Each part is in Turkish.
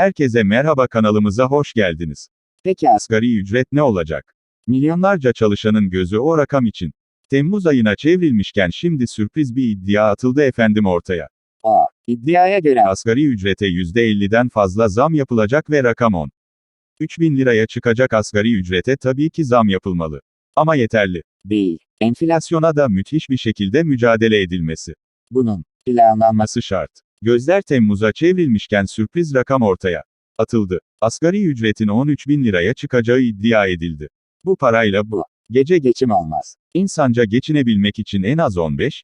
Herkese merhaba kanalımıza hoş geldiniz. Peki asgari ücret ne olacak? Milyonlarca çalışanın gözü o rakam için. Temmuz ayına çevrilmişken şimdi sürpriz bir iddia atıldı efendim ortaya. O, iddiaya göre Asgari ücrete %50'den fazla zam yapılacak ve rakam 10. 3000 liraya çıkacak asgari ücrete tabii ki zam yapılmalı. Ama yeterli. değil. Enflasyona da müthiş bir şekilde mücadele edilmesi. Bunun planlanması şart. Gözler Temmuz'a çevrilmişken sürpriz rakam ortaya atıldı. Asgari ücretin 13 bin liraya çıkacağı iddia edildi. Bu parayla bu gece geçim olmaz. insanca geçinebilmek için en az 15-20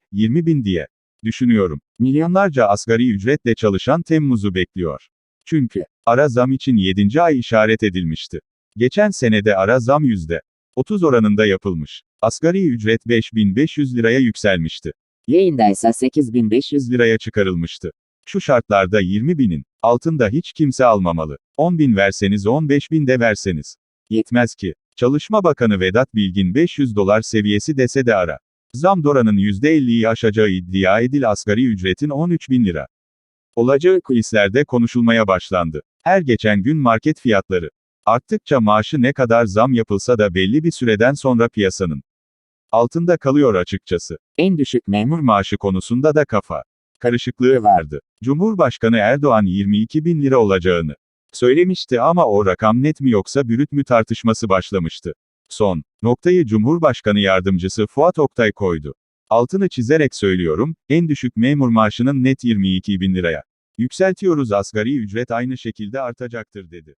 bin diye düşünüyorum. Milyonlarca asgari ücretle çalışan Temmuz'u bekliyor. Çünkü ara zam için 7. ay işaret edilmişti. Geçen senede ara zam yüzde 30 oranında yapılmış. Asgari ücret 5500 liraya yükselmişti. Yayındaysa 8500 100 liraya çıkarılmıştı. Şu şartlarda 20 binin altında hiç kimse almamalı. 10 bin verseniz 15 bin de verseniz. Yetmez ki. Çalışma Bakanı Vedat Bilgin 500 dolar seviyesi dese de ara. Zam oranın %50'yi aşacağı iddia edil asgari ücretin 13 bin lira. Olacağı kulislerde konuşulmaya başlandı. Her geçen gün market fiyatları arttıkça maaşı ne kadar zam yapılsa da belli bir süreden sonra piyasanın altında kalıyor açıkçası. en düşük memur maaşı konusunda da kafa karışıklığı vardı. Cumhurbaşkanı Erdoğan 22 bin lira olacağını söylemişti ama o rakam net mi yoksa bürüt mü tartışması başlamıştı. Son noktayı Cumhurbaşkanı Yardımcısı Fuat Oktay koydu. Altını çizerek söylüyorum, en düşük memur maaşının net 22 bin liraya. Yükseltiyoruz asgari ücret aynı şekilde artacaktır dedi.